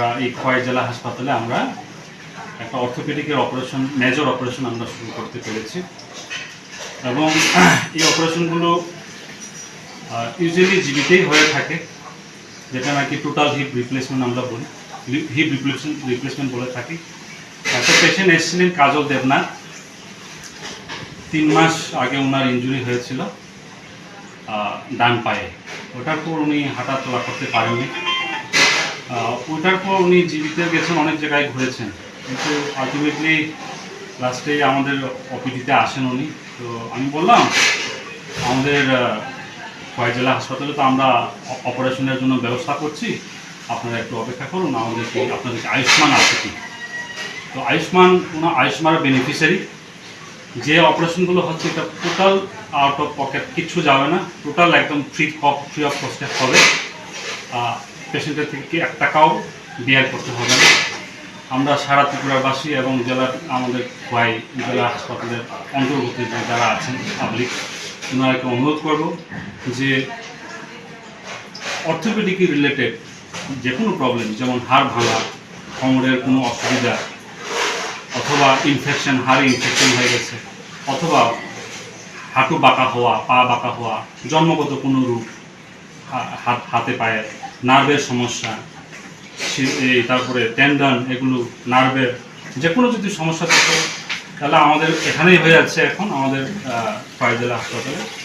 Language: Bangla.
আমরা এই খোয়াই জেলা হাসপাতালে আমরা একটা অর্থোপেডিকের অপারেশন, মেজর অপারেশন আমরা শুরু করতে পেরেছি। এবং এই অপারেশনগুলো ইউজুয়ালি জীবিতেই হয়ে থাকে, যেটা নাকি টোটাল হিপ রিপ্লেসমেন্ট আমরা বলি। হিপ রিপ্লেসমেন্ট রিপ্লেসমেন্ট বলে থাকি। একটা পেশেন্ট এসেছিলেন কাজল দেবনাথ। তিন মাস আগে ওনার ইঞ্জুরি হয়েছিল ডান পায়ে। ওটার পর উনি হাঁটা চলা করতে পারেননি। ওটার পর উনি জীবিত গেছেন, অনেক জায়গায় ঘুরেছেন। কিন্তু আলটিমেটলি লাস্টে আমাদের অপিডিতে আসেন উনি। তো আমি বললাম, আমাদের জেলা হাসপাতালে তো আমরা অপারেশনের জন্য ব্যবস্থা করছি। আপনারা একটু অপেক্ষা করুন, আমাদের কি, আপনাদের আয়ুষ্মান আছে কি? তো আয়ুষ্মান ওনার আয়ুষ্মানের বেনিফিশিয়ারি যে অপারেশনগুলো হচ্ছে, এটা টোটাল আউট অফ পকেট কিচ্ছু যাবে না। টোটাল একদম ফ্রি ফ্রি অফ কস্টে হবে। পেশেন্টের থেকে এক টাকাও বিয়ার করতে হবে না। আমরা সারা ত্রিপুরাবাসী এবং জেলার আমাদের খোয়াই জেলা হাসপাতালের অন্তর্ভুক্ত যারা আছেন পাবলিক ওনারাকে অনুরোধ করব যে অর্থোপেডিক রিলেটেড যে কোনো প্রবলেম যেমন হাড় ভাঙা, কোমরের কোনো অসুবিধা, অথবা ইনফেকশন হাড়ে ইনফেকশন হয়ে গেছে, অথবা হাঁটু বাঁকা হওয়া, পা বাঁকা হওয়া, জন্মগত কোনো রূপ হাত, হাতে, পায়ে নার্ভের সমস্যা তারপরে টেন্ডন এগুলো নার্ভের যে কোনো যদি সমস্যা থাকে তাহলে আমাদের এখানেই হয়ে যাচ্ছে এখন আমাদের আহ, হাসপাতালে।